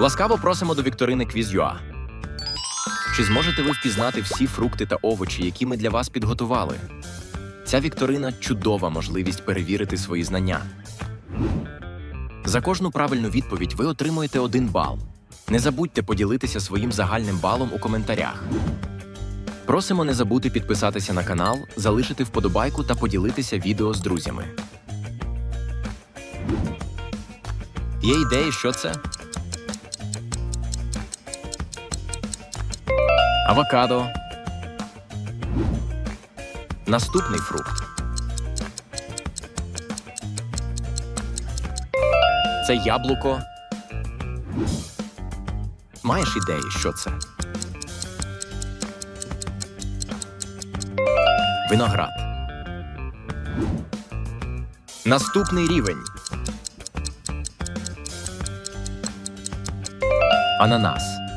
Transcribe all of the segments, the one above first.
Ласкаво просимо до вікторини Quiz.ua. Чи зможете ви впізнати всі фрукти та овочі, які ми для вас підготували? Ця вікторина чудова можливість перевірити свої знання. За кожну правильну відповідь ви отримуєте один бал. Не забудьте поділитися своїм загальним балом у коментарях. Просимо не забути підписатися на канал, залишити вподобайку та поділитися відео з друзями. Є ідеї, що це? Авокадо. Наступний фрукт. Це яблуко. Маєш ідеї, що це? Виноград. Наступний рівень. Ананас.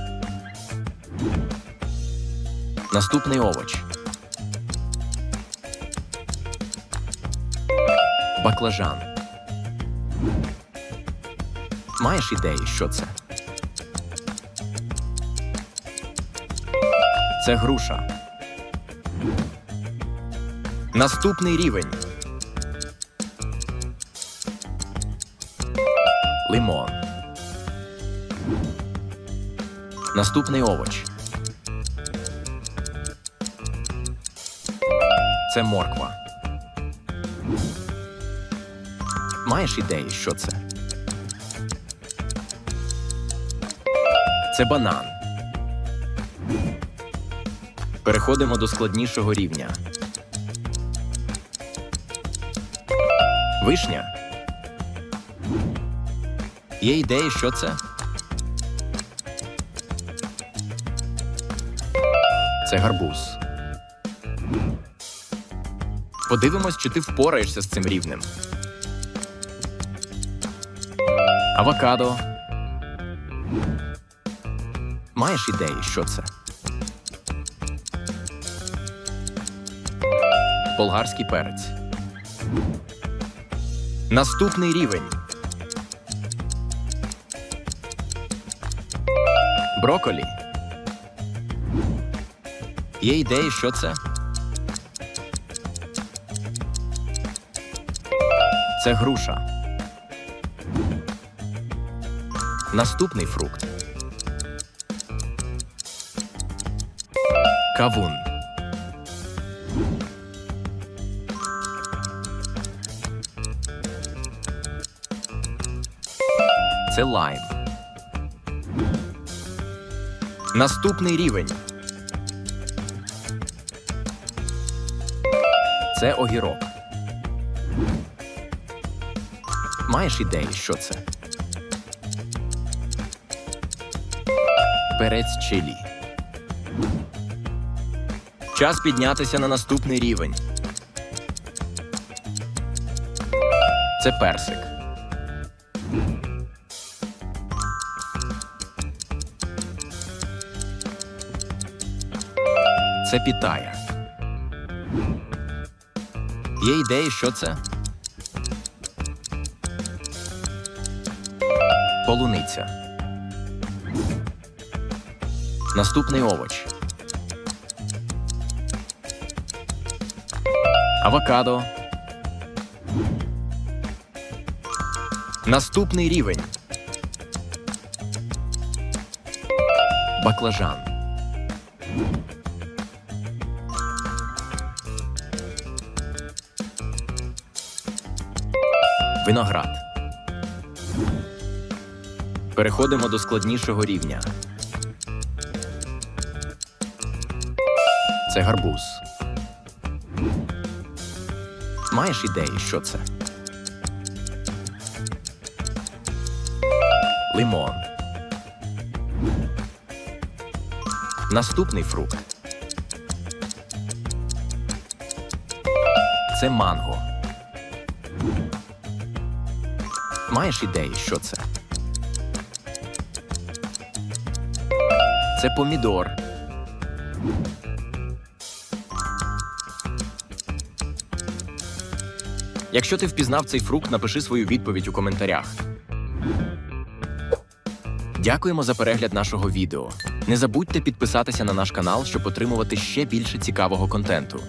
Наступний овоч. Баклажан. Маєш ідеї, що це? Це груша. Наступний рівень. Лимон. Наступний овоч. Це морква. Маєш ідеї, що це? Це банан. Переходимо до складнішого рівня. Вишня. Є ідеї, що це? Це гарбуз. Подивимось, чи ти впораєшся з цим рівнем. Авокадо. Маєш ідеї, що це? Болгарський перець. Наступний рівень. Броколі. Є ідеї, що це? Це груша. Наступний фрукт. Кавун. Це лайм. Наступний рівень. Це огірок. Маєш ідеї, що це? Перець чилі. Час піднятися на наступний рівень. Це персик. Це пітая. Є ідеї, що це? Полуниця. Наступний овоч. Авокадо. Наступний рівень. Баклажан. Виноград. Переходимо до складнішого рівня. Це гарбуз. Маєш ідеї, що це? Лимон. Наступний фрукт. Це манго. Маєш ідеї, що це? Це помідор. Якщо ти впізнав цей фрукт, напиши свою відповідь у коментарях. Дякуємо за перегляд нашого відео. Не забудьте підписатися на наш канал, щоб отримувати ще більше цікавого контенту.